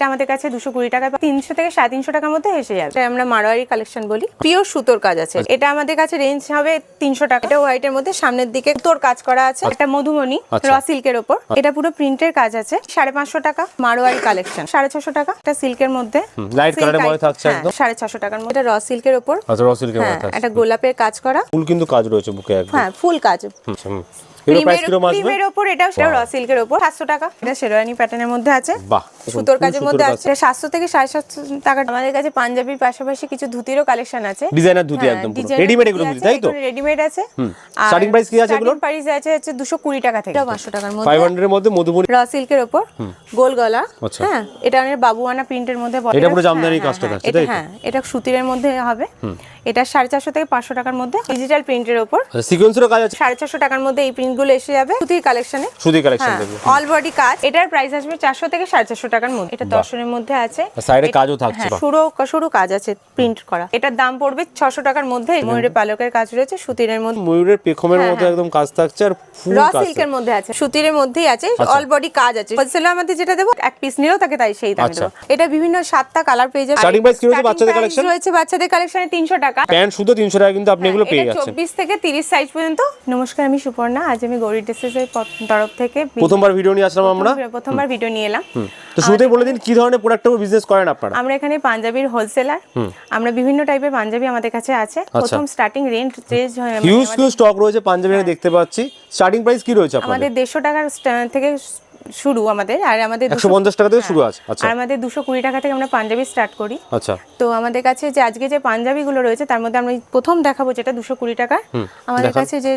এটা আমাদের কাছে দুশো কুড়ি টাকা তিনশো থেকে সাড়ে তিনশো টাকার মধ্যে এসে যাবে। এটা আমরা মারোয়ারি কালেকশন বলি। পিওর সুতোর কাজ আছে। এটা আমাদের কাছে রেঞ্জ হবে তিনশো টাকা। এটা হোয়াইটের মধ্যে সামনের দিকে সুতোর কাজ করা আছে। এটা মধুমণি আচ্ছা। র সিল্কের ওপর। এটা পুরো প্রিন্টের কাজ আছে। সাড়ে পাঁচশো টাকা মারোয়ারি কালেকশন। সাড়ে ছশো টাকা এটা সিল্কের মধ্যে। লাইট কালারের মধ্যে থাকছে হ্যাঁ, একদম সাড়ে ছশো টাকার মধ্যে র সিল্কের ওপর। আচ্ছা হ্যাঁ মধ্যে থাকছে। একটা গোলাপের কাজ করা। ফুল কিন্তু কাজ রয়েছে বুকে একদম। হ্যাঁ ফুল কাজ। ক্রিমের ওপর এটা সেটা র সিল্কের ওপর। সাতশো টাকা। এটা শেরওয়ানি প্যাটার্নের মধ্যে আছে। বাহ সুতোর কাজের মধ্যে আছে। সাতশো থেকে সাড়ে সাতশো টাকা। আমাদের কাছে পাঞ্জাবির পাশাপাশি কিছু ধুতিরও কালেকশন আছে। ডিজাইনার ধুতি একদম পুরো। রেডিমেড এগুলো ধুতি তাই তো? রেডিমেড আছে। Starting price কি আছে এগুলোর? প্রাইস আছে হচ্ছে দুশো কুড়ি টাকা থেকে। পাঁচশো টাকার মধ্যে। ফাইভ হান্ড্রেড এর মধ্যে মধুবনী র সিল্কের ওপর। গোল গলা। আচ্ছা। হ্যাঁ এটা বাবুয়ানা প্রিন্টের মধ্যে এটা পুরো জামদানি হ্যাঁ, কাজটা হ্যাঁ, এটা তাই হ্যাঁ এটা সুতিরের মধ্যে হবে। এটা সাড়ে চারশো থেকে পাঁচশো টাকার মধ্যে। ডিজিটাল প্রিন্টের ওপর। সিকোয়েন্সেরও কাজ আছে। সাড়ে চারশো টাকার মধ্যে এই প্রিন্টগুলো এসে যাবে। সুতির কালেকশনে সুতি কালেকশন হ্যাঁ দেখবে। অল বডি কাজ। এটার প্রাইস আসবে চারশো থেকে সাড়ে চারশো টাকার মধ্যে। এটা দর্শনের মধ্যে আছে। সাইডে কাজও থাকছে, হ্যাঁ। সরু সরু কাজ আছে প্রিন্ট করা। এটার দাম পড়বে ছশো টাকার মধ্যে। ময়ূরের পালকের কাজ রয়েছে সুতিরের মধ্যে। ময়ূরের পেখমের হ্যাঁ, মধ্যে একদম কাজ থাকছে আর ফুল কাজ সিল্কের মধ্যে আছে। সুতিরের মধ্যেই আছে। আচ্ছা। অল বডি কাজ আছে। হোলসেলে আমাদের যেটা দেবো এক পিস নিলেও তাকে তাই সেই দামে আচ্ছা। দেবো। এটা বিভিন্ন সাতটা কালার পেয়ে যাবে। Starting price কি রয়েছে বাচ্চাদের collection? রয়েছে বাচ্চাদের কালেকশনে তিনশো টাকা। প্যান্ট শুধু তিনশো টাকা কিন্তু আপনি এগুলো পেয়ে যাচ্ছেন। চব্বিশ থেকে তিরিশ সাইজ পর্যন্ত। নমস্কার আমি সুপর্ণা। আজ আমি গৌরী ড্রেসেস এর তরফ থেকে প্রথমবার ভিডিও নিয়ে আসলাম আমরা? প্রথমবার ভিডিও নিয়ে এলাম। তো শুরুতেই বলে দিন কি ধরনের প্রোডাক্ট বিজনেস করেন আপনারা? আমরা এখানে পাঞ্জাবির হোলসেলার আমরা বিভিন্ন টাইপের পাঞ্জাবি আমাদের কাছে আছে। আচ্ছা। প্রথম starting range range huge huge stock রয়েছে পাঞ্জাবি আমি দেখতে পাচ্ছি। স্টার্টিং প্রাইস কি রয়েছে আপনাদের? আমাদের দেড়শো টাকার থেকে শুরু আমাদের আর আমাদের একশো পঞ্চাশ টাকা থেকে শুরু আছে। আচ্ছা। আর আমাদের দুশো কুড়ি টাকা থেকে আমরা পাঞ্জাবি স্টার্ট করি। আচ্ছা। তো আমাদের কাছে যে আজকে যে পাঞ্জাবিগুলো রয়েছে তার মধ্যে আমরা প্রথম দেখাবো যেটা দুশো কুড়ি টাকা আমাদের কাছে যে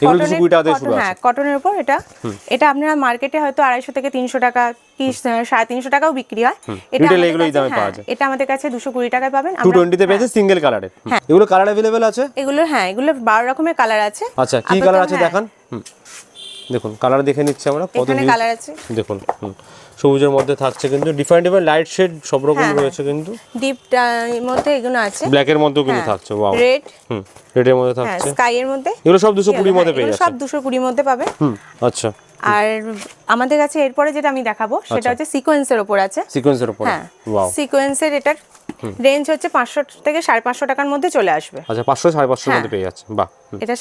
এগুলো কটনের- 220 টাকা শুরু হ্যাঁ কটনের উপর এটা। এটা আপনারা মার্কেটে হয়তো আড়াইশো থেকে তিনশো টাকা কি সাড়ে তিনশো টাকাও বিক্রি হয়। এটা দামে হ্যাঁ, পাওয়া যায়। এটা আমাদের কাছে দুশো কুড়ি টাকায় পাবেন। আমরা- পেয়েছে সিঙ্গেল এগুলো কালার অ্যাভেলেবেল আছে? এগুলো হ্যাঁ এগুলো বারো রকমের কালার আছে। আচ্ছা কি কালার আছে হ্যাঁ, দেখান? দেখুন কালার দেখে নিচ্ছে আমরা। কত কালার আছে। দেখুন। সবুজের মধ্যে থাকছে কিন্তু ডিফারেন্ট ডিফারেন্ট লাইট শেড সব রকম হ্যাঁ, রয়েছে কিন্তু। ডিপ মধ্যে এগুলো আছে। ব্ল্যাক এর মধ্যেও কিন্তু হ্যাঁ, থাকছে ওয়াও রেড হুম রেড এর মধ্যে হ্যাঁ থাকছে। স্কাই এর মধ্যে। এগুলো সব দুশো কুড়ির মধ্যে হ্যাঁ, পেয়ে যাচ্ছে সব দুশো কুড়ির মধ্যে পাবে। হুম আচ্ছা। আর আমাদের কাছে এরপরে যেটা আমি দেখাবো সেটা হচ্ছে সিকোয়েন্সের উপর আছে। সিকোয়েন্সের উপর হ্যাঁ ওয়াও সিকোয়েন্সের এটার রেঞ্জ হচ্ছে পাঁচশো থেকে সাড়ে পাঁচশো টাকার মধ্যে চলে আসবে। আচ্ছা পাঁচশো সাড়ে পাঁচশোর হ্যাঁ। মধ্যে পেয়ে যাচ্ছে বাহ এটা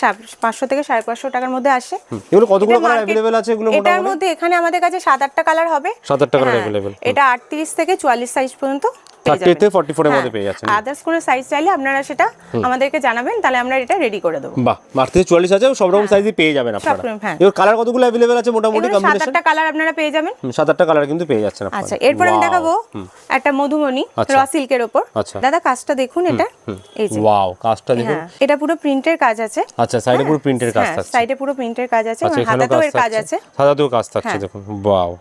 পাঁচশো থেকে সাড়ে পাঁচশো টাকার মধ্যে আসে। এগুলো কতগুলো কালার অ্যাভেলেবেল আছে এগুলো এটার মধ্যে এখানে আমাদের কাছে সাত আটটা কালার হবে। সাত আটটা কালার হ্যাঁ, অ্যাভেলেবেল এটা আটত্রিশ থেকে চুয়াল্লিশ সাইজ পর্যন্ত থার্টি থেকে ফর্টি ফোরের মধ্যে পেয়ে যাচ্ছেন। আদার্স কোনো সাইজ চাইলে আপনারা সেটা আমাদেরকে জানাবেন তাহলে আমরা এটা রেডি করে দেবো। বাহ মার থেকে চুয়াল্লিশ আছে সব রকম সাইজই পেয়ে যাবেন আপনারা। রকম, হ্যাঁ। কালার কতগুলো অ্যাভেলেবেল আছে মোটামুটি এগুলো সাত আটটা কালার আপনারা পেয়ে যাবেন। সাত আটটা কালার কিন্তু পেয়ে যাচ্ছেন আপনারা। আচ্ছা এরপর আমি দেখাবো একটা মধুমণি। র সিল্কের আচ্ছা। দাদা কাজটা দেখুন এটা। এই যে। ওয়াও কাজটা দেখুন। হ্যাঁ এটা পুরো প্রিন্টের কাজ আছে। আচ্ছা সাইডে পুরো প্রিন্টের কাজ হ্যাঁ থাকছে। সাইডে পুরো প্রিন্টের কাজ আছে হাতাতেও কাজ এর কাজ আছে। কাজ থাকছে হ্যাঁ। দেখুন। ওয়াও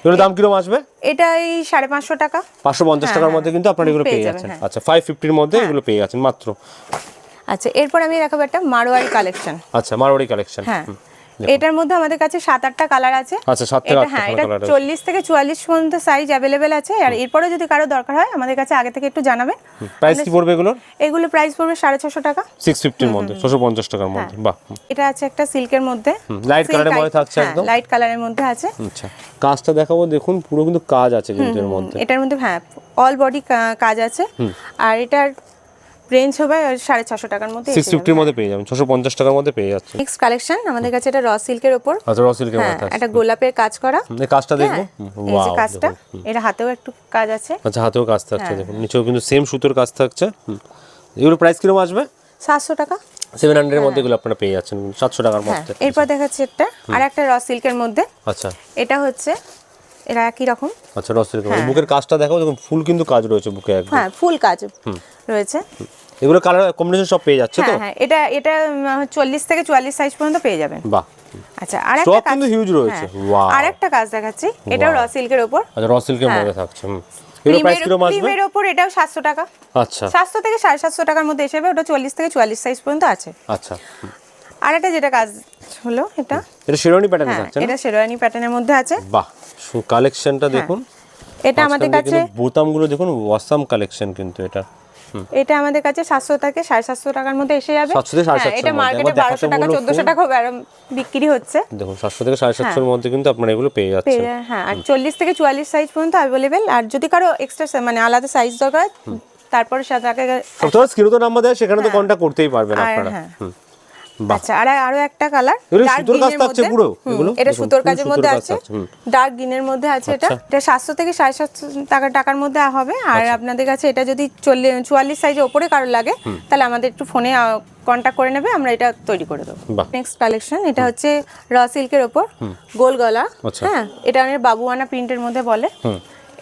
এগুলোর দাম কীরকম আসবে? এটা এই সাড়ে পাঁচশো টাকা। পাঁচশো পঞ্চাশ টাকার মধ্যে কিন্তু আপনারা এগুলো পেয়ে পেয়ে যাচ্ছেন। হ্যাঁ। আচ্ছা ফাইভ ফিফটির মধ্যে এগুলো পেয়ে যাচ্ছেন মাত্র। আচ্ছা এরপর আমি দেখাবো একটা মারোয়ারি কালেকশন আচ্ছা মারোয়ারি কালেকশন হ্যাঁ। এটার মধ্যে আমাদের কাছে সাত আটটা কালার আছে। আচ্ছা সাত থেকে হ্যাঁ এটা চল্লিশ থেকে চুয়াল্লিশ পর্যন্ত সাইজ অ্যাভেলেবেল আছে। আর এরপরে যদি কারও দরকার হয় আমাদের কাছে আগে থেকে একটু জানাবেন। প্রাইস কি পড়বে এগুলোর? এগুলো প্রাইস পড়বে সাড়ে ছশো টাকা। সিক্স ফিফটির মধ্যে ছশো পঞ্চাশ টাকার মধ্যে বাহ। এটা আছে একটা সিল্কের মধ্যে। লাইট কালারের মধ্যে থাকছে একদম? লাইট কালারের মধ্যে আছে। আচ্ছা। কাজটা দেখাবো দেখুন পুরো কিন্তু কাজ আছে কিন্তু এর মধ্যে। এটার মধ্যে হ্যাঁ অল বডি কাজ আছে। আর এটার রেঞ্জ হবে সাড়ে ছশো টাকার মধ্যে সিক্স ফিফটির মধ্যে পেয়ে যাবেন ছশো পঞ্চাশ টাকার মধ্যে পেয়ে যাচ্ছে নেক্সট কালেকশন আমাদের কাছে এটা র সিল্কের ওপর। আচ্ছা রসিলকের হ্যাঁ মধ্যে একটা গোলাপের কাজ করা। এই কাজটা দেখব? হ্যাঁ, এই যে কাজটা এটা হাতেও একটু কাজ আছে। আচ্ছা হাতেও কাজ থাকছে হ্যাঁ। দেখুন। নিচেও কিন্তু সেম সুতোর কাজ থাকছে। এগুলো প্রাইস কীরকম আসবে? সাতশো টাকা। সেভেন হান্ড্রেডের মধ্যে এগুলো আপনারা পেয়ে যাচ্ছেন সাতশো টাকার মধ্যে। এরপর দেখাচ্ছে একটা আর একটা র সিল্কের মধ্যে। আচ্ছা। এটা হচ্ছে এরা একই রকম। আচ্ছা রসিলকের বুকের কাজটা দেখো দেখুন ফুল কিন্তু কাজ রয়েছে বুকে একদম। হ্যাঁ ফুল কাজ রয়েছে। এগুলো কালার কম্বিনেশন সব পেয়ে যাচ্ছে তো? হ্যাঁ হ্যাঁ এটা এটা চল্লিশ থেকে চুয়াল্লিশ সাইজ পর্যন্ত পেয়ে যাবেন। বাহ। আচ্ছা আর একটা কাজ কিন্তু হিউজ রয়েছে। হ্যাঁ, ওয়াও আর একটা কাজ দেখাচ্ছি এটাও র সিল্কের উপর। আচ্ছা রসিলকের মধ্যে থাকছে এগুলো প্রাইস ক্রিমের কীরকম আসবে? ক্রিমের ওপর এটাও সাতশো টাকা। আচ্ছা। সাতশো থেকে সাড়ে সাতশো টাকার মধ্যে এসে যাবে ওটা চল্লিশ থেকে চুয়াল্লিশ সাইজ পর্যন্ত আছে। আচ্ছা। আর একটা যেটা কাজ হলো এটা এটা শেরওয়ানি প্যাটার্নে হ্যাঁ থাকছে এটা শেরওয়ানি প্যাটার্নের মধ্যে আছে। বাহ কালেকশনটা দেখুন। এটা আমাদের কাছে বোতামগুলো দেখুন ওয়াসাম কালেকশন কিন্তু এটা। এটা আমাদের কাছে সাতশো থেকে সাড়ে সাতশো টাকার মধ্যে এসে যাবে। 700 থেকে 750 হ্যাঁ, এটা মার্কেটে বারোশো টাকা চোদ্দশো টাকা বিক্রি হচ্ছে। দেখুন সাতশো থেকে সাড়ে সাতশোর মধ্যে কিন্তু আপনারা এগুলো পেয়ে যাচ্ছেন। হ্যাঁ আর চল্লিশ থেকে চুয়াল্লিশ সাইজ পর্যন্ত অ্যাভেলেবেল আর যদি কারও এক্সট্রা মানে আলাদা সাইজ দরকার তারপরে সাথে তো নাম্বার দেয় সেখানে তো কন্ট্যাক্ট করতেই পারবেন আপনারা। হ্যাঁ। আচ্ছা আর আরও একটা কালার সুতোর কাজ থাকছে পুরো, এগুলো? এটা সুতোর কাজের মধ্যে আছে। ডার্ক গ্রিনের মধ্যে আছে এটা। আচ্ছা। এটা সাতশো থেকে সাড়ে সাতশো টাকা টাকার মধ্যে হবে। আর আপনাদের কাছে এটা যদি চুয়াল্লিশ সাইজের ওপরে কারও লাগে তাহলে আমাদের একটু ফোনে কন্ট্যাক্ট করে নেবে আমরা এটা তৈরি করে দেবো। নেক্সট কালেকশন এটা হচ্ছে র সিল্কের ওপর গোল গলা আচ্ছা। হ্যাঁ এটা অনেক বাবুয়ানা প্রিন্টের মধ্যে বলে।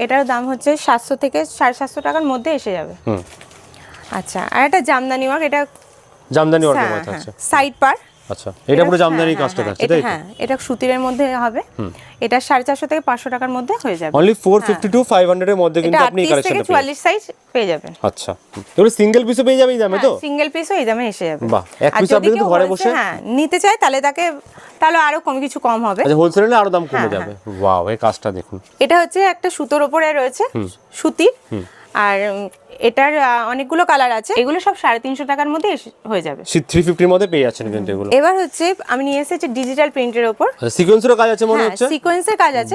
এটার দাম হচ্ছে সাতশো থেকে সাড়ে সাতশো টাকার মধ্যে এসে যাবে। আচ্ছা আর একটা জামদানি ওয়ার্ক এটা জামদানি অর্ডার হ্যাঁ থাকছে সাইড পার আচ্ছা এটা পুরো জামদানি হ্যাঁ, কাজটা হ্যাঁ, থাকছে তাই হ্যাঁ এটা সুতিরের মধ্যে হবে। এটা সাড়ে চারশো থেকে পাঁচশো টাকার মধ্যে হয়ে যাবে। Only four fifty to five হান্ড্রেডের মধ্যে কিন্তু আপনি এই আটত্রিশ থেকে কালেকশনটা পেয়ে চুয়াল্লিশ সাইজ পেয়ে যাবেন। আচ্ছা। এগুলো সিঙ্গেল পিসও পেয়ে যাবে এই দামে তো? সিঙ্গেল পিসও এই দামে এসে যাবে। বাহ, এক যদি আপনি কিন্তু ঘরে বসে- হ্যাঁ নিতে চায় তাহলে তাকে তাহলে আরও কম কিছু কম হবে। আচ্ছা হোলসেল আরও দাম কমে হ্যাঁ, যাবে। ওয়াও এই কাজটা দেখুন। এটা হচ্ছে একটা সুতোর ওপরে রয়েছে সুতির। আর এটার অনেকগুলো কালার আছে। এগুলো সব সাড়ে তিনশো টাকার মধ্যে হয়ে যাবে। থ্রি ফিফটির মধ্যে পেয়ে যাচ্ছেন কিন্তু এগুলো। এবার হচ্ছে আমি নিয়ে এসেছি ডিজিটাল প্রিন্টের ওপর। আচ্ছা সিকোয়েন্সেরও কাজ আছে মনে হ্যাঁ হচ্ছে? সিকোয়েন্সের কাজ আছে।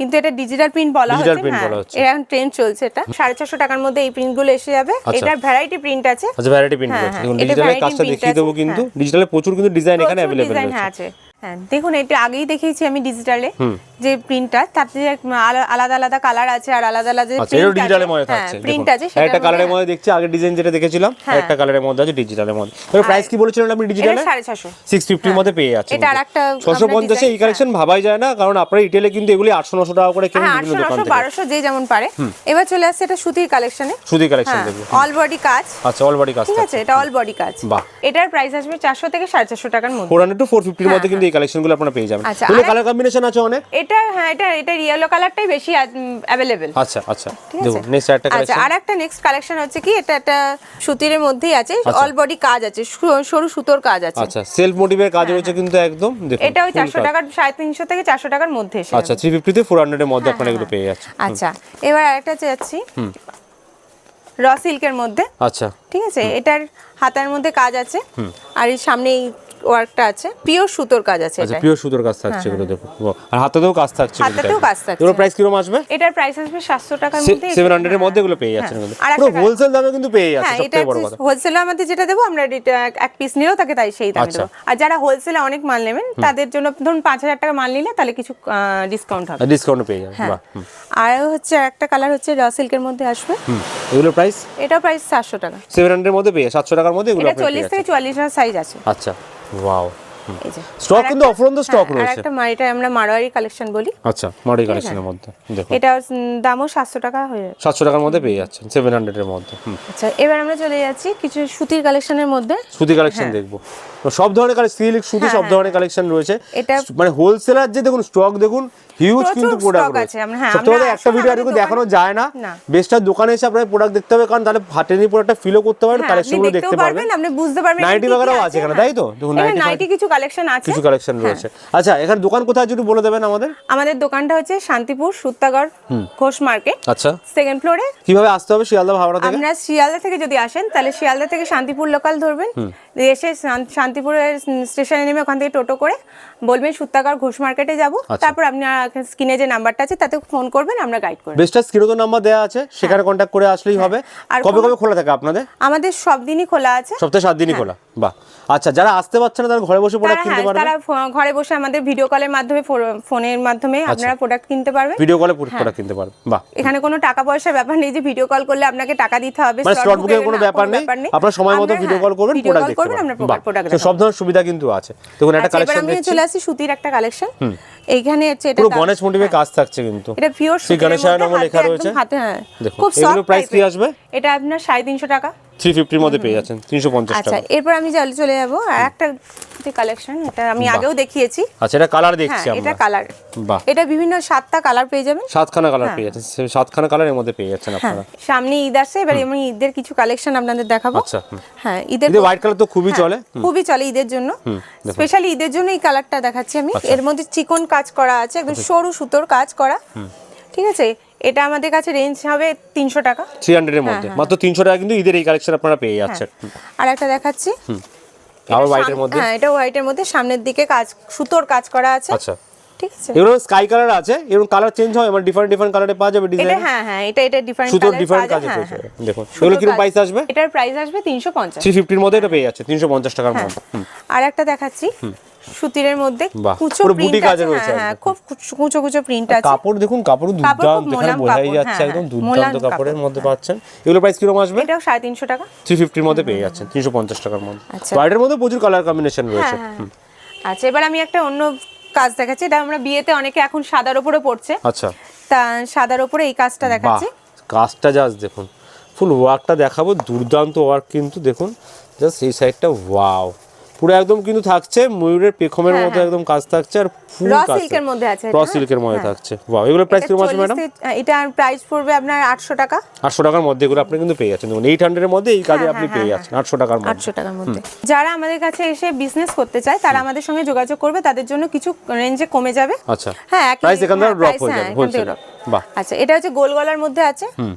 কিন্তু এটা ডিজিটাল প্রিন্ট বলা Digital হচ্ছে। হ্যাঁ বলা হচ্ছে। এখন ট্রেন্ড চলছে এটা। সাড়ে চারশো টাকার মধ্যে এই প্রিন্টগুলো এসে যাবে। আচ্ছা। এটার ভ্যারাইটি প্রিন্ট আছে। আচ্ছা ভ্যারাইটি প্রিন্ট হ্যাঁ, আছে হ্যাঁ, দেখুন ডিজিটালের কাজটা দেখিয়ে দেবো কিন্তু। হ্যাঁ। ডিজিটালে প্রচুর কিন্তু ডিজাইন এখানে হ্যাঁ আছে। হ্যাঁ দেখুন এটা আগেই দেখিয়েছি আমি ডিজিটালে যে প্রিন্টটা তাতে আলাদা আলাদা কালার আছে আর আলাদা আলাদা যে আচ্ছা ডিজিটালের মধ্যে থাকছে প্রিন্ট আছে আর একটা কালারের মধ্যে দেখছি আগের ডিজাইন যেটা দেখেছিলাম হ্যাঁ। একটা কালারের মধ্যে আছে ডিজিটালের মধ্যে। এবার প্রাইস কি বলেছিলেন আপনি ডিজিটালে সাড়ে ছশো। সিক্স ফিফটির মধ্যে পেয়ে যাচ্ছে এটা আরেকটা ছশো আমরা পঞ্চাশে এই কালেকশন ভাবাই যায় না কারণ আপনারা রিটেলে কিন্তু এগুলি আটশো নশো টাকা করে হ্যাঁ বিভিন্ন আটশো দোকান থেকে। বারোশো যে যেমন পারে। এবার চলে আসছে এটা সুতির কালেকশনে সুতির কালেকশন হ্যাঁ অল বডি কাজ। আচ্ছা অল বডি কাজ ঠিক আছে এটা অল বডি কাজ। বাহ। এটার প্রাইস আসবে চারশো থেকে সাড়ে চারশো টাকার মধ্যে। ফোর হান্ড্রেড টু ফোর ফিফটির মধ্যে কিন্তু কালেকশনগুলো আপনারা পেয়ে যাবেন। আচ্ছা, এগুলো কালার কম্বিনেশন আছে অনেক? এটা হ্যাঁ এটা এটা ইয়েলো কালারটাই বেশি অ্যাভেলেবেল আচ্ছা আচ্ছা। ঠিক দেখুন আছে নেক্সট একটা আচ্ছা কালেকশন আর একটা নেক্সট কালেকশন হচ্ছে কি এটা একটা সুতির মধ্যেই আছে আচ্ছা। অল বডি কাজ আছে সরু সুতোর কাজ আছে। আচ্ছা সেলফ মোটিভের কাজ রয়েছে কিন্তু একদম দেখুন হ্যাঁ, এটা ওই full চারশো কাজ। টাকার সাড়ে তিনশো থেকে চারশো টাকার মধ্যে এসে আচ্ছা যাবে। থ্রি ফিফটিতে ফোর হান্ড্রেডের মধ্যে আপনারা এগুলো পেয়ে যাচ্ছেন। আচ্ছা এবার আরেকটা যাচ্ছি। র সিল্কের মধ্যে। আচ্ছা। ঠিক আছে এটার হাতার মধ্যে কাজ আছে। আর এই সামনে ওয়ার্কটা আছে পিওর সুতোর কাজ আছে আচ্ছা পিওর সুতোর কাজ থাকছে এগুলো দেখুন বাহ। আর হাতেতেও কাজ থাকছে হাতেতেও কাজ থাকছে। এগুলো প্রাইস কীরকম আসবে? এটার প্রাইস আসবে সাতশো টাকার মধ্যে সেভেন হান্ড্রেডের মধ্যে এগুলো পেয়ে যাচ্ছেন কিন্তু পুরো হোলসেল দামে কিন্তু পেয়ে যাচ্ছে হ্যাঁ এটা সবথেকে বড় কথা। হোলসেলে আমাদের যেটা দেবো আমরা এক- পিস নিলেও তাকে তাই সেই দামে আচ্ছা। দেবো। আর যারা হোলসেলে অনেক মাল নেবেন তাদের জন্য ধরুন পাঁচ হাজার টাকা মাল নিলে তাহলে কিছু ডিসকাউন্ট হবে। ডিসকাউন্ট পেয়ে যাবেন হ্যাঁ। বাহ আর হচ্ছে একটা কালার হচ্ছে র সিল্কের মধ্যে আসবে। এগুলো প্রাইস এটা প্রাইস সাতশো টাকা। সেভেন হান্ড্রেডের মধ্যে পেয়ে সাতশো টাকার মধ্যে এগুলো এটা আপনি পেয়ে চল্লিশ থেকে যাচ্ছেন চুয়াল্লিশ সাইজ আছে। আচ্ছা। ওয়াও স্টক কিন্তু অফুরন্ত স্টক হ্যাঁ, আর রয়েছে। একটা মারিটা আমরা মারোয়ারি কালেকশন বলি। আচ্ছা মারোয়ারি কালেকশনের মধ্যে। দেখুন। এটা দামও সাতশো টাকা হয়ে যাচ্ছে সাতশো টাকার মধ্যে পেয়ে যাচ্ছেন সেভেন হান্ড্রেডের মধ্যে আচ্ছা এবার আমরা চলে যাচ্ছি কিছু সুতির কালেকশনের মধ্যে। সুতি কালেকশন দেখব। তো সব ধরনের কালেকশন সিল্ক সুতি সব ধরনের কালেকশন রয়েছে। মানে হোলসেলার যে দেখুন স্টক দেখুন হিউজ কিন্তু প্রোডাক্ট আছে। আমরা- হ্যাঁ, সত্যি আমরা একটা ভিডিও দোকানে। দেখানো যায় না। বেস্টার দোকানে এসে আপনারা প্রোডাক্ট দেখতে হবে কারণ তাহলে হাতে নিয়ে প্রোডাক্টটা ফিলও করতে পারবেন হ্যাঁ, কালেকশন আপনি গুলো দেখতেও দেখতে পারবেন আপনি বুঝতে পারবেন নাইটি কি আছে এখানে তাই তো? দেখুন নাইটি কিছু কালেকশন আছে। কিছু কালেকশন রয়েছে। আচ্ছা এখানে দোকান কোথায় যদি বলে দেবেন আমাদের? আমাদের দোকানটা হচ্ছে শান্তিপুর সুত্তাগড় ঘোষ মার্কেট। আচ্ছা। সেকেন্ড ফ্লোরে কীভাবে আসতে হবে শিয়ালদা ভাবনা থেকে আপনারা শিয়ালদা থেকে যদি আসেন তাহলে শিয়ালদা থেকে শান্তিপুর লোকাল ধরবেন। এসে শান- শান্তিপুরের স্টেশনে নেমে ওখান থেকে টোটো করে বলবেন সুত্তাগড় ঘোষ মার্কেটে যাব। আচ্ছা। তারপর আপনি স্ক্রিনে যে নাম্বারটা আছে তাতে ফোন করবেন আমরা গাইড করব বেস্টার স্ক্রিনে তো নাম্বার দেওয়া আছে সেখানে কন্টাক্ট করে আসলেই হবে। হ্যাঁ। আর কবে কবে খোলা থাকে আপনাদের? আমাদের সব দিনই খোলা আছে। সপ্তাহে সাত দিনই খোলা। বাহ। আচ্ছা যারা আসতে পারছে না তারা ঘরে বসে প্রোডাক্ট কিনতে হ্যাঁ পারবে? তারা ঘরে বসে আমাদের ভিডিও কলের মাধ্যমে ফোনের মাধ্যমে আচ্ছা। আপনারা প্রোডাক্ট কিনতে পারবেন ভিডিও কলে হ্যাঁ। প্রোডাক্ট কিনতে পারবে। বাহ। এখানে কোনো টাকা পয়সার ব্যাপার নেই যে ভিডিও কল করলে আপনাকে টাকা দিতে হবে মানে স্লট বুকিং কোনো ব্যাপার নেই। আপনারা সময় মতো ভিডিও হ্যাঁ, কল করবেন প্রোডাক্ট দেখতে আমরা পারবেন বাহ। প্রোডাক্ট তো সব ধরনের সুবিধা কিন্তু আছে। দেখুন একটা আচ্ছা, কালেকশন আমি চলে আসি সুতির একটা কালেকশন এইখানে হচ্ছে এটা পুরো গণেশ মোটিভে কাজ থাকছে কিন্তু। এটা পিওর শ্রী গণেশায় নমঃ লেখা রয়েছে। হাতে হ্যাঁ। খুব সফট price কি আসবে? এটা আপনার সাড়ে তিনশো টাকা। থ্রি ফিফটির মধ্যে পেয়ে যাচ্ছেন তিনশো পঞ্চাশ আচ্ছা এরপর আমি চলে চলে যাব আর একটা কালেকশন এটা আমি আগেও দেখিয়েছি। আচ্ছা এটা কালার হ্যাঁ দেখছি এটা কালার বাহ। এটা বিভিন্ন সাতটা কালার পেয়ে যাবেন। সাতখানা কালার পেয়ে যাচ্ছেন সাতখানা কালারের মধ্যে পেয়ে যাচ্ছেন হ্যাঁ আপনারা। সামনে ঈদ আসছে এবার আমি ঈদের কিছু কালেকশন আপনাদের দেখাবো। আচ্ছা হ্যাঁ ঈদের হোয়াইট কালার তো খুবই হ্যাঁ, চলে। খুবই চলে ঈদের জন্য। স্পেশালি ঈদের জন্য এই কালারটা দেখাচ্ছি আমি। আচ্ছা। এর মধ্যে চিকন কাজ করা আছে একদম সরু সুতোর কাজ করা। ঠিক আছে? এটা আমাদের কাছে রেঞ্জ হবে তিনশো টাকা। থ্রি হান্ড্রেডের মধ্যে। মাত্র তিনশো টাকা কিন্তু ঈদের এই কালেকশন আপনারা পেয়ে যাচ্ছেন। আর একটা দেখাচ্ছি। আবার হোয়াইটের মধ্যে? হ্যাঁ এটা হোয়াইটের মধ্যে। সামনের দিকে কাজ সুতোর কাজ করা আছে। আচ্ছা। ঠিক আছে? এগুলো স্কাই কালার আছে এরকম কালার চেঞ্জ হয় মানে ডিফারেন্ট ডিফারেন্ট কালারে পাওয়া যাবে এটা হ্যাঁ হ্যাঁ এটা এটা ডিফারেন্ট সুতোর ডিফারেন্ট কাজ হ্যাঁ আছে দেখুন এগুলো কীরকম প্রাইস আসবে? এটার প্রাইস আসবে মধ্যে এটা পেয়ে যাচ্ছে তিনশো পঞ্চাশ টাকার মধ্যে। আর একটা দেখাচ্ছি। সুতিরের মধ্যে কুচো প্রিন্ট আছে হ্যাঁ হ্যাঁ খুব কুচো- প্রিন্ট আছে। কাপড় দেখুন কাপড় দুর্দান্ত এখানে বোঝাই যাচ্ছে হ্যাঁ, একদম হ্যাঁ, দুর্দান্ত কাপড়ের মধ্যে পাচ্ছেন। এগুলো প্রাইস কীরকম আসবে? এটাও সাড়ে তিনশো টাকা। থ্রি ফিফটির মধ্যে পেয়ে যাচ্ছেন তিনশো পঞ্চাশ টাকার মধ্যে। আচ্ছা। হোয়াইটের মধ্যে প্রচুর কালার কম্বিনেশন রয়েছে। হ্যাঁ হ্যাঁ। আচ্ছা এবার আমি একটা অন্য কাজ দেখাচ্ছি। এটা আমরা বিয়েতে অনেকে এখন সাদার উপরে পড়ছে আচ্ছা। তা সাদার উপরে এই কাজটা দেখাচ্ছি। কাজটা জাস্ট দেখুন। ফুল ওয়ার্কটা দেখাবো দুর্দান্ত ওয়ার্ক কিন্তু দেখুন। জাস্ট এই সাইডটা ওয়াও পুরো একদম কিন্তু থাকছে ময়ূরের পেখমের হ্যাঁ, মতো একদম কাজ থাকছে আর ফুল কাজ এর মধ্যে আছে র হ্যাঁ? সিল্কের মধ্যে হ্যাঁ। থাকছে। ওয়াও এগুলো প্রাইস কীরকম আছে ম্যাডাম 40 তে- এটা প্রাইস পড়বে আপনার আটশো টাকা। আটশো টাকার মধ্যে এগুলো আপনি কিন্তু পেয়ে যাচ্ছেন। দেখুন এইট হান্ড্রেডের মধ্যে এই কাজে হ্যাঁ, আপনি হ্যাঁ, পেয়ে হ্যাঁ, যাচ্ছেন আটশো টাকার মধ্যে। আটশো টাকার মধ্যে। যারা আমাদের কাছে এসে বিজনেস করতে চায় তারা আমাদের সঙ্গে যোগাযোগ করবে তাদের জন্য কিছু রেঞ্জে কমে যাবে। আচ্ছা। হ্যাঁ প্রাইস এখান থেকে হ্যাঁ, ড্রপ হয়ে হ্যাঁ, যাবে। বাহ। আচ্ছা এটা হচ্ছে গোল গলার মধ্যে আছে। হুম।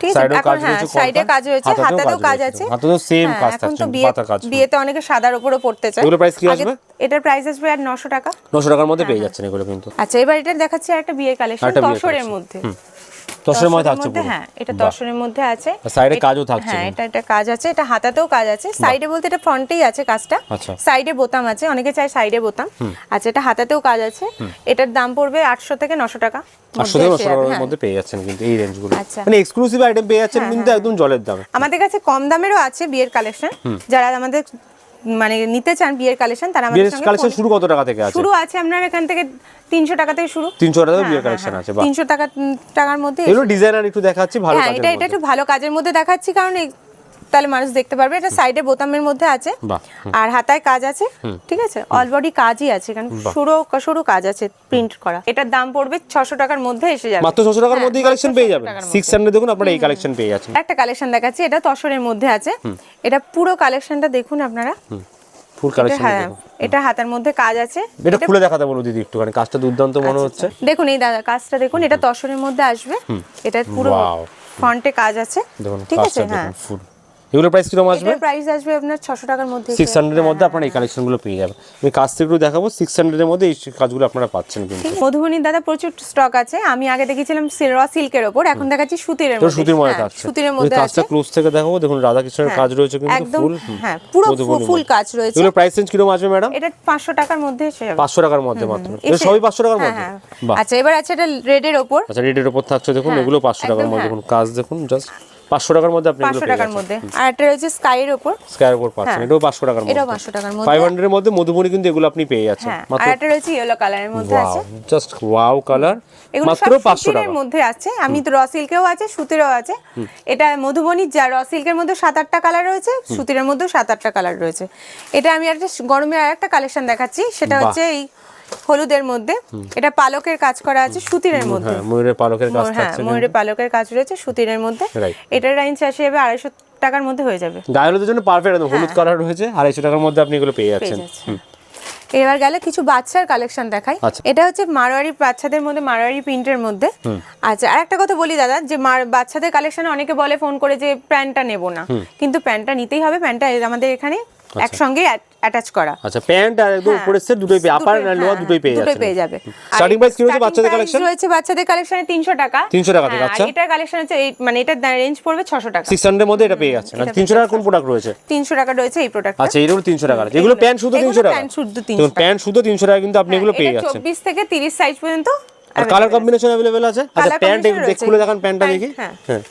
ঠিক আছে এখন হ্যাঁ সাইডে কাজ হয়েছে হাতাতেও কাজ আছে। হাতাতেও হ্যাঁ, এখন তো বিয়ে বিয়েতে অনেকে সাদার পড়তে চায়। কি আসবে? এটার প্রাইস আসবে আর নশো টাকা। নশো টাকার মধ্যে পেয়ে যাচ্ছেন এগুলো কিন্তু। আচ্ছা এবার এটা দেখাচ্ছি একটা বিয়ের কালেকশন আরেকটা বিয়ের মধ্যে। দশের মধ্যে থাকছে হ্যাঁ এটা বাহ। মধ্যে আছে। এটা- কাজও থাকছে হ্যাঁ এটা একটা কাজ আছে এটা হাতাতেও কাজ আছে। সাইডে বলতে এটা ফ্রন্টেই আছে কাজটা। আচ্ছা। সাইডে বোতাম আছে অনেকে চায় সাইডে বোতাম। আচ্ছা এটা হাতাতেও কাজ আছে। এটার দাম পড়বে আটশো থেকে নশো টাকা। আটশো মধ্যে থেকে এসে নশো টাকার হ্যাঁ। মধ্যে পেয়ে যাচ্ছেন কিন্তু এই রেঞ্জগুলো আচ্ছা। মানে এক্সক্লুসিভ আইটেম পেয়ে যাচ্ছেন কিন্তু একদম জলের দামে। আমাদের কাছে কম দামেরও আছে বিয়ের কালেকশন যারা আমাদের মানে নিতে চান বিয়ের কালেকশন তারা আমাদের সঙ্গে কালেকশন শুরু কত টাকা থেকে আছে শুরু আছে? আপনার এখান থেকে তিনশো টাকা থেকে শুরু। তিনশো টাকা হ্যাঁ, বিয়ের কালেকশন আছে বাহ। তিনশো টাকা টাকার মধ্যে এগুলো ডিজাইনার একটু দেখাচ্ছি ভালো হ্যাঁ কাজের এটা এটা একটু ভালো কাজের মধ্যে দেখাচ্ছি কারণ তাহলে মানুষ দেখতে পারবে। এটা সাইডে বোতামের মধ্যে আছে। আর হাতায় কাজ আছে ঠিক আছে? অল বডি কাজই আছে এখানে সরু সরু কাজ আছে প্রিন্ট করা। এটার দাম পড়বে ছশো টাকার মধ্যে এসে যাবে। মাত্র ছশো টাকার মধ্যে হ্যাঁ, কালেকশন মাত্র পেয়ে 600 যাবেন। সিক্স হান্ড্রেড দেখুন আপনারা এই কালেকশন পেয়ে যাচ্ছেন। একটা কালেকশন দেখাচ্ছি এটা তসরের মধ্যে আছে। এটা পুরো কালেকশনটা দেখুন আপনারা। ফুল কালেকশন হ্যাঁ এটা হাতার মধ্যে কাজ আছে। এটা খুলে দেখাতে বলো দিদি একটুখানি কাজটা দুর্দান্ত মনে হচ্ছে। দেখুন এই দাদা কাজটা দেখুন এটা তসরের মধ্যে আসবে। এটা পুরো. ফ্রন্টে কাজ আছে। ঠিক আছে? হ্যাঁ। এগুলোর প্রাইস কীরকম আসবে? প্রাইস আসবে আপনার ছশো টাকার মধ্যে সিক্স হান্ড্রেডের মধ্যে আপনারা এই কালেকশনগুলো পেয়ে যাবেন। আমি কাজ থেকে একটু দেখাবো সিক্স হান্ড্রেডের মধ্যে এই কাজগুলো আপনারা পাচ্ছেন কিন্তু। মধুবনীর দাদা প্রচুর স্টক আছে। আমি আগে দেখেছিলাম র সিল্কের ওপর এখন দেখাচ্ছি সুতির তো সুতির মধ্যে হ্যাঁ, থাকছে সুতির মধ্যে কাজটা ক্লোজ থেকে দেখাবো দেখুন রাধাকৃষ্ণের কাজ রয়েছে কিন্তু ফুল হ্যাঁ পুরো ফুল কাজ রয়েছে। এগুলোর প্রাইস রেঞ্জ কীরকম আসবে ম্যাডাম এটা পাঁচশো টাকার মধ্যে এসে যাবে। পাঁচশো টাকার মধ্যে মাত্র। এগুলো এসে- সবই পাঁচশো টাকার হ্যাঁ, মধ্যে? হ্যাঁ। আচ্ছা এবার আছে এটা রেডের ওপর। আচ্ছা রেডের ওপর থাকছে দেখুন হ্যাঁ, এগুলো পাঁচশো টাকার মধ্যে হ্যাঁ। দেখুন কাজ দেখুন জাস্ট পাঁচশো টাকার মধ্যে আপনি এগুলো পাঁচশো পেয়ে টাকার মধ্যে। আর একটা রয়েছে স্কাইয়ের ওপর। স্কয়ার উপর পাচ্ছেন হ্যাঁ। এটাও পাঁচশো টাকার মধ্যে। এটাও 500 টাকার মধ্যে। ফাইভ হান্ড্রেডের মধ্যে মধুবনী কিন্তু এগুলো আপনি পেয়ে যাচ্ছেন। হ্যাঁ আর মাত্র একটা রয়েছে ইয়েলো কালারের মধ্যে আছে। জাস্ট ওয়াও কালার মাত্র সব পাঁচশো সুতিরের টাকা। মধ্যে আছে। আমি তো র সিল্কেও আছে সুতিরও আছে। এটা মধুবনীর যা র সিল্কের মধ্যে সাত আটটা কালার রয়েছে সুতিরের মধ্যে সাত আটটা কালার রয়েছে। এটা আমি একটা গরমে আর একটা কালেকশন দেখাচ্ছি। সেটা হচ্ছে এই হলুদের মধ্যে। এটা পালকের কাজ করা আছে সুতিরের মধ্যে। হ্যাঁ ময়ূরের পালকের কাজ হ্যাঁ ময়ূরের পালকের কাজ রয়েছে সুতিরের মধ্যে। এটার রেঞ্জ আসে যাবে আড়াইশো টাকার মধ্যে হয়ে যাবে। গায়ে জন্য পারফেক্ট হলুদ কালার রয়েছে আড়াইশো টাকার মধ্যে আপনি এগুলো পেয়ে হ্যাঁ। যাচ্ছেন। এবার গেলে কিছু বাচ্চার কালেকশন দেখাই। আচ্ছা। এটা হচ্ছে মারোয়ারি বাচ্চাদের মধ্যে মারোয়ারি প্রিন্টের মধ্যে। আচ্ছা আর একটা কথা বলি দাদা যে বাচ্চাদের কালেকশনে অনেকে বলে ফোন করে যে প্যান্টটা নেব না। কিন্তু প্যান্টটা নিতেই হবে প্যান্টটা আমাদের এখানে একসঙ্গে অ্যাটাচ করা। আচ্ছা প্যান্ট আর একদম হ্যাঁ। উপরের সেট দুটোই পেয়ে আপার আর লোয়ার হ্যাঁ, দুটোই পেয়ে দুটোই পেয়ে যাবে। স্টার্টিং প্রাইস কি রয়েছে বাচ্চাদের কালেকশন রয়েছে বাচ্চাদের কালেকশনে তিনশো টাকা। 300 টাকা থেকে, হ্যাঁ, আচ্ছা। এটার কালেকশন হচ্ছে মানে এটার রেঞ্জ পড়বে ছশো টাকা। সিক্স হান্ড্রেড মধ্যে এটা পেয়ে আর তিনশো টাকার কোন প্রোডাক্ট রয়েছে? তিনশো টাকা রয়েছে এই প্রোডাক্ট আচ্ছা এগুলো তিনশো টাকা। আছে এগুলো প্যান্ট শুধু এগুলো তিনশো টাকা? প্যান্ট শুধু 300 দেখুন প্যান্ট শুধু তিনশো টাকা কিন্তু আপনি এগুলো পেয়ে যাচ্ছেন। চব্বিশ থেকে তিরিশ সাইজ পর্যন্ত আর কালার কম্বিনেশন অ্যাভেলেবেল আছে। আচ্ছা প্যান্ট খুলে দেখান প্যান্টটা দেখি। হ্যাঁ। হ্যাঁ।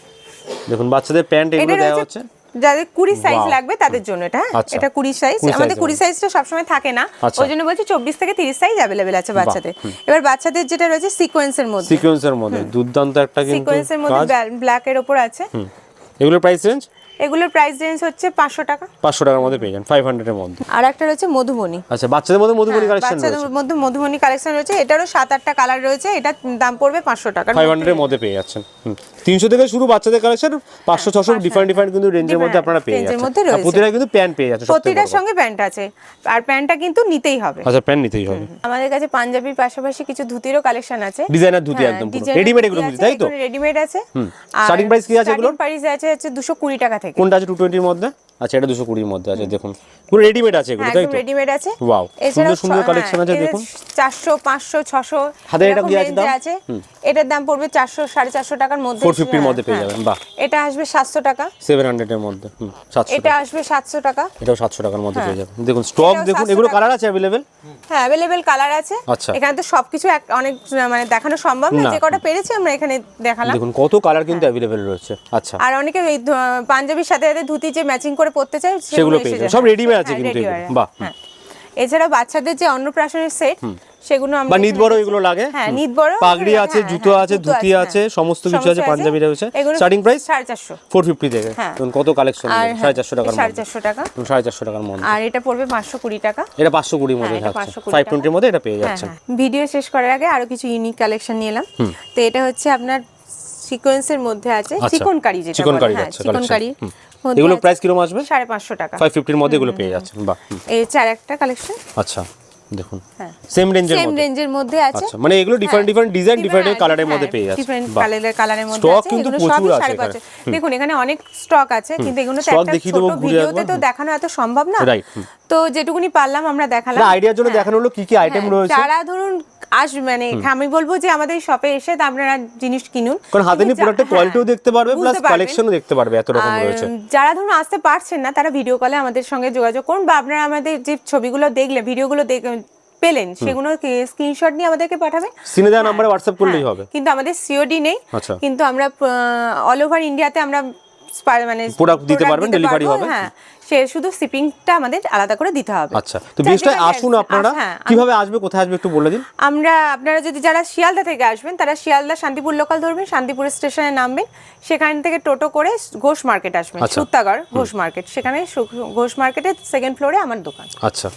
দেখুন বাচ্চাদের প্যান্ট এগুলো দেওয়া হচ্ছে। যাদের কুড়ি সাইজ লাগবে তাদের জন্য এটা হ্যাঁ? আচ্ছা। এটা কুড়ি সাইজ আমাদের কুড়ি সাইজটা সবসময় থাকে না। আচ্ছা। ওই জন্য বলছি চব্বিশ থেকে তিরিশ সাইজ অ্যাভেলেবেল আছে বাচ্চাদের। এবার বাচ্চাদের যেটা রয়েছে সিকোয়েন্সের মধ্যে। সিকোয়েন্সের মধ্যে। দুর্দান্ত একটা সিকোয়েন্সের মধ্যে ব্ল্যাক এর ওপর আছে। এগুলোর প্রাইস রেঞ্জ এগুলোর প্রাইস রেঞ্জ হচ্ছে পাঁচশো টাকা। পাঁচশো টাকার মধ্যে পেয়ে যান ফাইভ হান্ড্রেডের মধ্যে। আর একটা রয়েছে মধুবনী। আচ্ছা বাচ্চাদের মধ্যে মধুবনী হ্যাঁ, কালেকশন বাচ্চাদের মধ্যে মধুবনী কালেকশন রয়েছে এটারও সাত আটটা কালার রয়েছে এটার দাম পড়বে পাঁচশো টাকা ফাইভ হান্ড্রেডের মধ্যে। পেয়ে যাচ্ছেন। তিনশো থেকে শুরু বাচ্চাদের কালেকশন পাঁচশো ছশো ডিফারেন্ট ডিফারেন্ট কিন্তু রেঞ্জের মধ্যে আপনারা পেয়ে এর যাচ্ছেন। আর রয়েছে। প্রতিটা কিন্তু প্যান্ট পেয়ে যাচ্ছে প্রতিটার সঙ্গে প্যান্ট আছে আর প্যান্টটা কিন্তু নিতেই হবে। আচ্ছা প্যান্ট নিতেই হবে। আমাদের কাছে পাঞ্জাবির পাশাপাশি কিছু ধুতিরও কালেকশন আছে। ডিজাইনার ধুতি একদম পুরো। রেডিমেড এগুলো তাই তো? রেডিমেড আছে। Starting price কি আছে এগুলোর? প্রাইস আছে হচ্ছে দুশো কুড়ি টাকা থেকে। কোনটা আছে টু টোয়েন্টির মধ্যে? আচ্ছা এটা দুশো কুড়ির মধ্যে আছে দেখুন। পুরো রেডিমেড আছে এগুলো হ্যাঁ তাই তো? রেডিমেড আছে। Wow, সুন্দর সুন্দর collection আছে দেখুন। চারশো পাঁচশো ছশো হাতে এটা কি আছে দাম? আছে। এটার দাম পড়বে চারশো সাড়ে চারশো টাকার মধ্যে ফোর ফিফটির মধ্যে পেয়ে হ্যাঁ, যাবেন বাহ। এটা আসবে সাতশো টাকা। সেভেন হান্ড্রেডের মধ্যে হুম সাতশো এটা আসবে সাতশো টাকা। এটাও সাতশো টাকার মধ্যে পেয়ে যাবেন। দেখুন স্টক দেখুন এগুলো কালার আছে অ্যাভেলেবেল হ্যাঁ অ্যাভেলেবেল কালার আছে। আচ্ছা। এখানে তো সবকিছু অনেক মানে দেখানো সম্ভব না। যে কটা পেরেছি আমরা এখানে দেখালাম। দেখুন কত কালার কিন্তু অ্যাভেলেবেল রয়েছে। আচ্ছা। আর অনেকে পাঞ্জাবির সাথে সাথে ধুতি যে ম্যাচিং করে পরতে চায় সেগুলো পেয়ে যাবেন। সব ready made আছে হ্যাঁ, কিন্তু made। বাহ। হ্যাঁ। এছাড়া বাচ্চাদের যে অন্নপ্রাশনের সেট সেগুলো আমরা বা নিদ বড় এগুলো লাগে? হ্যাঁ হুম। নিদ বড় পাগড়ি হ্যাঁ, আছে হ্যাঁ, জুতো হ্যাঁ, আছে ধুতি আছে হ্যাঁ। সমস্ত কিছু আছে পাঞ্জাবি রয়েছে স্টার্টিং প্রাইস সাড়ে চারশো। ফোর ফিফটি থেকে। হ্যাঁ। দেখুন কত কালেকশন আর সাড়ে চারশো টাকার মধ্যে। চারশো টাকা। হুম, সাড়ে চারশো টাকার মধ্যে। আর এটা পড়বে পাঁচশো কুড়ি টাকা। এটা পাঁচশো কুড়ির মধ্যে হ্যাঁ, থাকছে 520 ফাইভ টাকা। টোয়েন্টির মধ্যে এটা পেয়ে হ্যাঁ যাচ্ছেন। হ্যাঁ। ভিডিও শেষ করার আগে আরও কিছু ইউনিক কালেকশন নিয়ে এলাম তো এটা হচ্ছে আপনার সিকোয়েন্সের মধ্যে আছে আচ্ছা। চিকনকারি যেটা চিকনকারি হ্যাঁ। চিকনকারি। হুম। এগুলোর প্রাইস কীরকম আসবে? সাড়ে পাঁচশো টাকা। ফাইভ ফিফটির মধ্যে এগুলো পেয়ে যাচ্ছেন বাহ এই আর একটা কালেকশন আচ্ছা দেখুন। হ্যাঁ। সেম রেঞ্জের সেম মধ্যে। রেঞ্জের মধ্যে আছে। আচ্ছা মানে এগুলো ডিফারেন্ট ডিফারেন্ট ডিজাইন ডিফারেন্ট কালারের মধ্যে পেয়ে যাচ্ছে। ডিফারেন্ট কালারের কালারের মধ্যে আছে। কিন্তু প্রচুর আছে এখানে। দেখুন এখানে অনেক স্টক আছে কিন্তু এগুলো তো একটা ছোট ভিডিওতে তো দেখানো এত সম্ভব না। হুম। তো যেটুকুনি পারলাম আমরা দেখালাম। আইডিয়ার জন্য দেখানো হলো কি কি আইটেম হ্যাঁ, রয়েছে? যারা ধরুন আসবে মানে আমি বলব যে আমাদের শপে এসে আপনারা জিনিস কিনুন। কারণ হাতে নিয়ে যা- প্রোডাক্টের হ্যাঁ, কোয়ালিটিও দেখতে পারবে প্লাস কালেকশনও দেখতে পারবে এত রকম রয়েছে। যারা ধরুন আসতে পারছেন না তারা ভিডিও কলে আমাদের সঙ্গে যোগাযোগ করুন বা আপনারা আমাদের যে ছবিগুলো দেখলে ভিডিওগুলো পেলেন সেগুলো স্ক্রিনশট নিয়ে আমাদেরকে পাঠাবেন? সিনে দেওয়া নাম্বারে হোয়াটসঅ্যাপ করলেই হ্যাঁ, হবে। কিন্তু আমাদের সিওডি নেই। আচ্ছা। কিন্তু আমরা অল ওভার ইন্ডিয়াতে আমরা মানে Product দিতে পারবেন, পারব, হবে। হ্যাঁ। সে শুধু শিপিংটা আমাদের আলাদা করে দিতে হবে। আচ্ছা তো আসুন আপনারা। হ্যাঁ, কীভাবে আসবে কোথায় আসবে একটু বলে দিন। আমরা আপনারা যদি যারা শিয়ালদা থেকে আসবেন তারা শিয়ালদা শান্তিপুর লোকাল ধরবেন শান্তিপুর স্টেশনে নামবেন। সেখান থেকে টোটো করে ঘোষ মার্কেট আসবেন আচ্ছা। সুত্তাগড় ঘোষ মার্কেট সেখানে ঘোষ মার্কেটের সেকেন্ড ফ্লোরে আমার দোকান। আচ্ছা।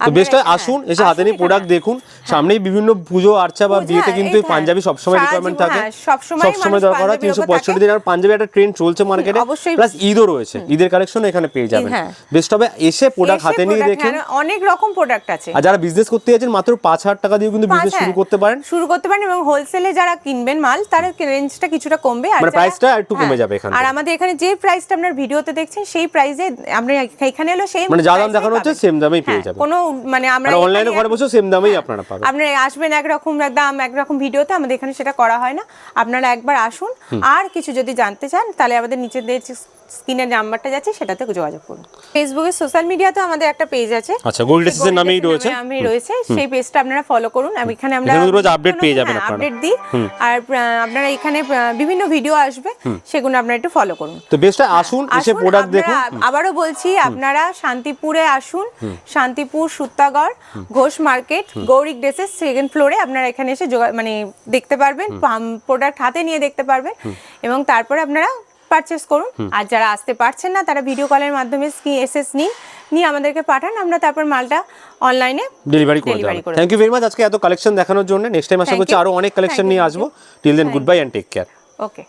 তো আপনারা বেশটা আসুন এসে হাতে নিয়ে প্রোডাক্ট দেখুন। সামনেই বিভিন্ন পুজো আর্চা বা বিয়েতে হ্যাঁ, কিন্তু এই পাঞ্জাবি সবসময় রিকোয়ারমেন্ট থাকে। হ্যাঁ, সবসময় দরকার হয় তিনশো পঁয়ষট্টি। দিন আর পাঞ্জাবি একটা ট্রেন্ড চলছে মার্কেটে প্লাস ঈদও রয়েছে। ঈদের কালেকশন এখানে পেয়ে যাবেন। হ্যাঁ। বেস্ট হবে এসে প্রোডাক্ট হাতে নিয়ে দেখেন। হ্যাঁ, অনেক রকম প্রোডাক্ট আছে। আর যারা বিজনেস করতে যাচ্ছেন মাত্র পাঁচ হাজার টাকা দিয়ে কিন্তু বিজনেস হ্যাঁ, শুরু করতে পারেন। শুরু করতে পারেন এবং হোলসেলে যারা কিনবেন মাল তার রেঞ্জটা কিছুটা কমবে। আর মানে যারা- price একটু কমে হ্যাঁ, যাবে এখান আর আমাদের এখানে যে প্রাইসটা আপনার ভিডিওতে দেখছেন সেই প্রাইসে আমরা এখানে এলো সেই মানে যা দাম দেখানো হচ্ছে সেম দামেই পেয়ে হ্যাঁ, যাবেন। কোনো মানে আমরা অনলাইনে ঘরে বসে সেম দামেই আপনারা পাবেন। আপনারা আসবেন একরকম দাম একরকম ভিডিওতে আমাদের এখানে সেটা করা হয় না। আপনারা একবার আসুন। আর কিছু যদি জানতে চান তাহলে আমাদের নিচে স্ক্রিনের নাম্বারটা যাচ্ছে সেটাতে যোগাযোগ করুন। ফেসবুকে সোশ্যাল মিডিয়াতে আমাদের একটা পেজ আছে। আচ্ছা গোল্ড ড্রেসের নামেই রয়েছে? আমি রয়েছে। সেই পেজটা আপনারা ফলো করুন। আমি এখানে আমরা রোজ update পেয়ে যাবেন আপনারা। আপডেট দিই। আর আপনারা এখানে বিভিন্ন ভিডিও আসবে। সেগুলো আপনারা একটু ফলো করুন। তো বেস্টটা আসুন এসে প্রোডাক্ট দেখুন। আবারও বলছি আপনারা শান্তিপুরে আসুন। শান্তিপুর সুত্তাগড় ঘোষ মার্কেট গৌরিক ড্রেসের সেকেন্ড ফ্লোরে আপনারা এখানে এসে মানে দেখতে পারবেন। প্রোডাক্ট হাতে নিয়ে দেখতে পারবেন। এবং তারপরে আপনারা পারচেস করুন। আর যারা আসতে পারছেন না তারা ভিডিও কলের মাধ্যমে এসএস নিন নিয়ে আমাদেরকে পাঠান। আমরা তারপর মালটা অনলাইনে ডেলিভারি করে দেবো। থ্যাংক ইউ ভেরি মাচ আজকে এত কালেকশন দেখানোর জন্য। নেক্সট টাইম আশা করছি আরও আরও অনেক কালেকশন নিয়ে আসব। Till then good bye and take care okay